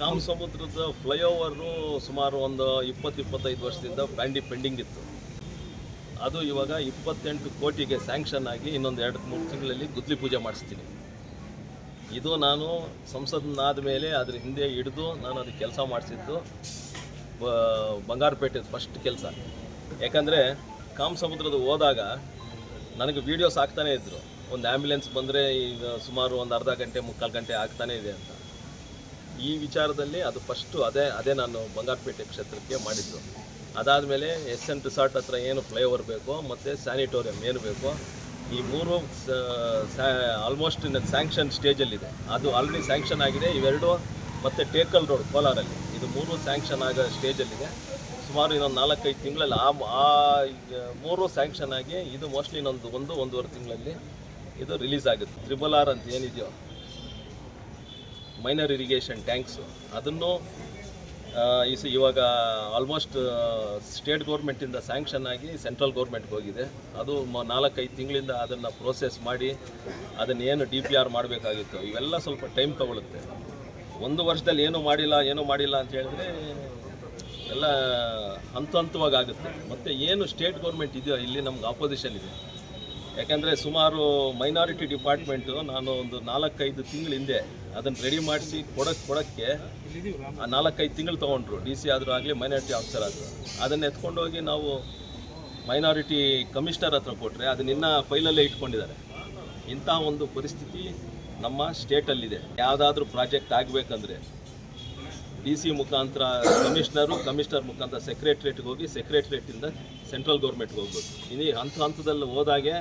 Com ಸಮುದ್ರದ flyover ಸುಮಾರು ಒಂದು ಇಪ್ಪತ್ತು ಇಪ್ಪತ್ತೈದು ವರ್ಷದಿಂದ ಬ್ಯಾಂಡಿ ಪೆಂಡಿಂಗ್ ಇತ್ತು. ಅದು ಇವಾಗ ಇಪ್ಪತ್ತೆಂಟು ಕೋಟಿಗೆ ಸ್ಯಾಂಕ್ಷನ್ ಆಗಿ ಇನ್ನೊಂದು ಎರಡು ಮೂರು ತಿಂಗಳಲ್ಲಿ ಗುದ್ಲಿ ಪೂಜೆ ಮಾಡಿಸ್ತೀನಿ. ಇದು ನಾನು ಸಂಸದನಾದ ಮೇಲೆ ಅದ್ರ ಹಿಂದೆ ಹಿಡಿದು ನಾನು ಅದು ಕೆಲಸ ಮಾಡಿಸಿದ್ದು ಬಂಗಾರಪೇಟೆ ಫಸ್ಟ್ ಕೆಲಸ. ಯಾಕಂದರೆ ಕಾಮಸಮುದ್ರದ ಹೋದಾಗ ನನಗೆ ವೀಡಿಯೋಸ್ ಆಗ್ತಾನೇ ಇದ್ದರು ಒಂದು ಆ್ಯಂಬುಲೆನ್ಸ್ ಬಂದರೆ ಈಗ ಸುಮಾರು ಒಂದು ಅರ್ಧ ಗಂಟೆ, ಮುಕ್ಕಾಲು ಗಂಟೆ ಆಗ್ತಾನೇ ಇದೆ ಅಂತ. ಈ ವಿಚಾರದಲ್ಲಿ ಅದು ಫಸ್ಟು ಅದೇ ಅದೇ ನಾನು ಬಂಗಾರಪೇಟೆ ಕ್ಷೇತ್ರಕ್ಕೆ ಮಾಡಿದ್ದು. ಅದಾದಮೇಲೆ ಎಸ್ ಎನ್ ರಿಸಾರ್ಟ್ ಹತ್ರ ಏನು ಫ್ಲೈಓವರ್ ಬೇಕೋ ಮತ್ತು ಸ್ಯಾನಿಟೋರಿಯಂ ಏನು ಬೇಕೋ ಈ ಮೂರು ಆಲ್ಮೋಸ್ಟ್ ಸ್ಯಾಂಕ್ಷನ್ ಸ್ಟೇಜಲ್ಲಿದೆ ಅದು ಆಲ್ರೆಡಿ ಸ್ಯಾಂಕ್ಷನ್ ಆಗಿದೆ. ಇವೆರಡು ಮತ್ತು ಟೇಕಲ್ ರೋಡ್ ಕೋಲಾರಲ್ಲಿ. ಇದು ಮೂರು ಸ್ಯಾಂಕ್ಷನ್ ಆಗೋ ಸ್ಟೇಜಲ್ಲಿದೆ ಸುಮಾರು ಇನ್ನೊಂದು ನಾಲ್ಕೈದು ತಿಂಗಳಲ್ಲಿ ಆ ಆ ಮೂರು ಸ್ಯಾಂಕ್ಷನ್ ಆಗಿ ಇದು ಮೋಸ್ಟ್ಲಿ ಇನ್ನೊಂದು ಒಂದು, ಒಂದೂವರೆ ತಿಂಗಳಲ್ಲಿ ಇದು ರಿಲೀಸ್ ಆಗುತ್ತೆ. ತ್ರಿಬಲ್ ಆರ್ ಅಂತ ಏನಿದೆಯೋ. ಮೈನರ್ ಇರಿಗೇಷನ್ ಟ್ಯಾಂಕ್ಸು ಅದನ್ನು ಈ ಇವಾಗ ಆಲ್ಮೋಸ್ಟ್ ಸ್ಟೇಟ್ ಗೌರ್ಮೆಂಟಿಂದ ಸ್ಯಾಂಕ್ಷನ್ ಆಗಿ ಸೆಂಟ್ರಲ್ ಗೌರ್ಮೆಂಟ್ಗೆ ಹೋಗಿದೆ. ಅದು ನಾಲ್ಕೈದು ತಿಂಗಳಿಂದ ಅದನ್ನು ಪ್ರೋಸೆಸ್ ಮಾಡಿ, ಅದನ್ನೇನು ಡಿ ಪಿ ಆರ್ ಮಾಡಬೇಕಾಗಿತ್ತು. ಇವೆಲ್ಲ ಸ್ವಲ್ಪ ಟೈಮ್ ತಗೊಳುತ್ತೆ. ಒಂದು ವರ್ಷದಲ್ಲಿ ಏನೂ ಮಾಡಿಲ್ಲ ಏನೂ ಮಾಡಿಲ್ಲ ಅಂತ ಹೇಳಿದ್ರೆ ಎಲ್ಲ ಹಂತ ಹಂತವಾಗಿ ಆಗುತ್ತೆ. ಮತ್ತು ಏನು ಸ್ಟೇಟ್ ಗೌರ್ಮೆಂಟ್ ಇದೆಯೋ, ಇಲ್ಲಿ ನಮ್ಗೆ ಆಪೋಸಿಷನ್ ಇದೆ. ಯಾಕೆಂದರೆ ಸುಮಾರು ಮೈನಾರಿಟಿ ಡಿಪಾರ್ಟ್ಮೆಂಟು ನಾನು ಒಂದು ನಾಲ್ಕೈದು ತಿಂಗಳ ಹಿಂದೆ ಅದನ್ನು ರೆಡಿ ಮಾಡಿಸಿ ಕೊಡೋಕ್ಕೆ ಕೊಡೋಕ್ಕೆ ಆ ನಾಲ್ಕೈದು ತಿಂಗಳು ತೊಗೊಂಡ್ರು. ಡಿ ಸಿ ಆದರೂ ಆಗಲಿ ಮೈನಾರಿಟಿ ಆಫೀಸರ್ ಆದರೂ. ಅದನ್ನು ಎತ್ಕೊಂಡೋಗಿ ನಾವು ಮೈನಾರಿಟಿ ಕಮಿಷನರ್ ಹತ್ರ ಕೊಟ್ಟರೆ ಅದನ್ನ ಇನ್ನೂ ಫೈಲಲ್ಲೇ ಇಟ್ಕೊಂಡಿದ್ದಾರೆ. ಇಂಥ ಒಂದು ಪರಿಸ್ಥಿತಿ ನಮ್ಮ ಸ್ಟೇಟಲ್ಲಿದೆ ಯಾವುದಾದ್ರೂ ಪ್ರಾಜೆಕ್ಟ್ ಆಗಬೇಕಂದ್ರೆ ಡಿ ಸಿ ಮುಖಾಂತರ ಕಮಿಷನರು ಕಮಿಷನರ್ ಮುಖಾಂತರ ಸೆಕ್ರೆಟ್ರೇಟ್ಗೆ ಹೋಗಿ ಸೆಕ್ರೆಟ್ರೇಟಿಂದ ಸೆಂಟ್ರಲ್ ಗೌರ್ಮೆಂಟ್ಗೆ ಹೋಗ್ಬೋದು ಇನ್ನು ಹಂತ ಹಂತದಲ್ಲಿ ಹೋದಾಗೆ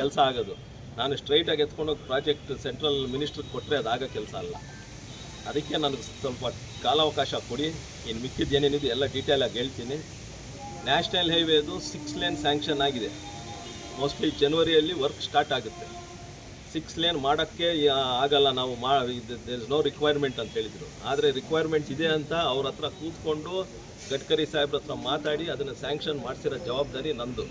ಕೆಲಸ ಆಗೋದು. ನಾನು ಸ್ಟ್ರೈಟಾಗಿ ಎತ್ಕೊಂಡೋಗಿ ಪ್ರಾಜೆಕ್ಟ್ ಸೆಂಟ್ರಲ್ ಮಿನಿಸ್ಟ್ರಿಗೆ ಕೊಟ್ಟರೆ ಅದಾಗ ಕೆಲಸ ಅಲ್ಲ. ಅದಕ್ಕೆ ನನಗೆ ಸ್ವಲ್ಪ ಕಾಲಾವಕಾಶ ಕೊಡಿ ಇನ್ನು ಮಿಕ್ಕಿದ್ದು ಏನೇನಿದೆ ಎಲ್ಲ ಡೀಟೇಲಾಗಿ ಹೇಳ್ತೀನಿ. ನ್ಯಾಷನಲ್ ಹೈವೇದು ಸಿಕ್ಸ್ ಲೇನ್ ಸ್ಯಾಂಕ್ಷನ್ ಆಗಿದೆ. ಮೋಸ್ಟ್ಲಿ ಜನವರಿಯಲ್ಲಿ ವರ್ಕ್ ಸ್ಟಾರ್ಟ್ ಆಗುತ್ತೆ. ಸಿಕ್ಸ್ ಲೇನ್ ಮಾಡೋಕ್ಕೆ ಆಗಲ್ಲ ನಾವು ಮಾ ಇಸ್ ನೋ ರಿಕ್ವೈರ್ಮೆಂಟ್ ಅಂತ ಹೇಳಿದರು. ಆದರೆ ರಿಕ್ವೈರ್ಮೆಂಟ್ ಇದೆ ಅಂತ ಅವ್ರ ಹತ್ರ ಕೂತ್ಕೊಂಡು ಗಡ್ಕರಿ ಸಾಹೇಬ್ರ ಹತ್ರ ಮಾತಾಡಿ ಅದನ್ನು ಸ್ಯಾಂಕ್ಷನ್ ಮಾಡಿಸಿರೋ ಜವಾಬ್ದಾರಿ ನಂದು.